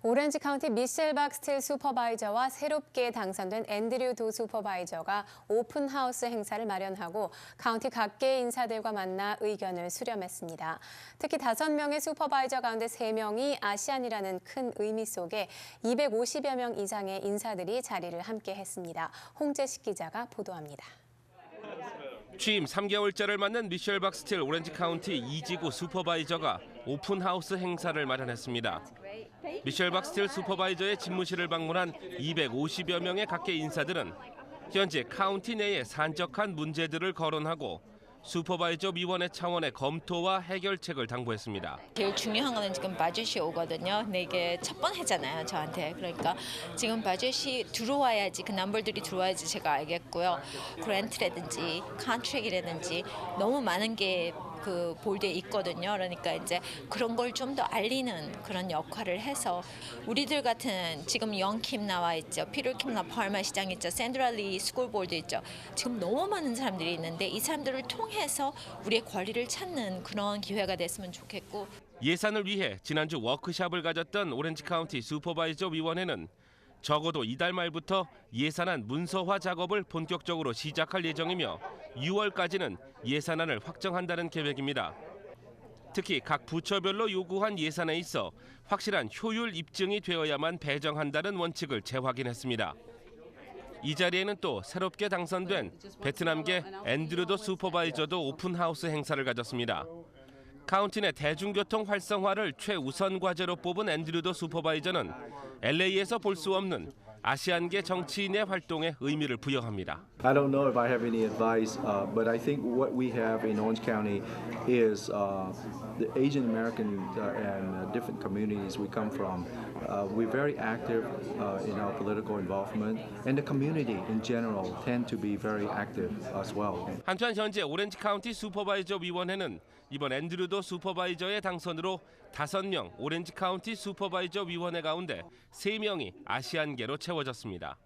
오렌지 카운티 미셸 박 스틸 슈퍼바이저와 새롭게 당선된 앤드류 도 슈퍼바이저가 오픈하우스 행사를 마련하고 카운티 각계 인사들과 만나 의견을 수렴했습니다. 특히 다섯 명의 슈퍼바이저 가운데 세명이 아시안이라는 큰 의미 속에 250여 명 이상의 인사들이 자리를 함께 했습니다. 홍재식 기자가 보도합니다. 취임 3개월째를 맞는 미셸 박스틸 오렌지 카운티 이지구 슈퍼바이저가 오픈하우스 행사를 마련했습니다. 미셸 박스틸 슈퍼바이저의 집무실을 방문한 250여 명의 각계 인사들은 현재 카운티 내에 산적한 문제들을 거론하고 슈퍼바이저 위원회 차원의 검토와 해결책을 당부했습니다. 제일 중요한 거는 지금 바젯이 오거든요. 이게 첫번 해잖아요, 저한테. 그러니까 지금 바젯이 들어와야지 그 넘버들이 들어와야지 제가 알겠고요. 그랜트라든지 컨트랙이라든지 너무 많은 게 그 볼드에 있거든요. 그러니까 이제 그런 걸 좀 더 알리는 그런 역할을 해서 우리들 같은 지금 영킴 나와 있죠. 피터킴 나 파마 시장 있죠. 샌드랄리 스쿨보드 있죠. 지금 너무 많은 사람들이 있는데 이 사람들을 통해서 우리의 권리를 찾는 그런 기회가 됐으면 좋겠고 예산을 위해 지난주 워크샵을 가졌던 오렌지 카운티 슈퍼바이저 위원회는 적어도 이달 말부터 예산안 문서화 작업을 본격적으로 시작할 예정이며 6월까지는 예산안을 확정한다는 계획입니다. 특히 각 부처별로 요구한 예산에 있어 확실한 효율 입증이 되어야만 배정한다는 원칙을 재확인했습니다. 이 자리에는 또 새롭게 당선된 베트남계 앤드루도 슈퍼바이저도 오픈하우스 행사를 가졌습니다. 카운티 내 대중교통 활성화를 최우선 과제로 뽑은 앤드류도 슈퍼바이저는 LA에서 볼 수 없는 아시안계 정치인의 활동에 의미를 부여합니다. I don't know if I have any advice, uh, but I think what we have in Orange County is uh, the Asian American uh, and uh, different communities we come from. Uh, we're very active uh, in our political involvement, and the community in general tend to be very active as well. 한편 현재 오렌지 카운티 슈퍼바이저 위원회는 이번 앤드류도 슈퍼바이저의 당선으로 5명 오렌지 카운티 슈퍼바이저 위원회 가운데 3명이 아시안계로 채워졌습니다.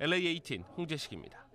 LA18 홍재식입니다.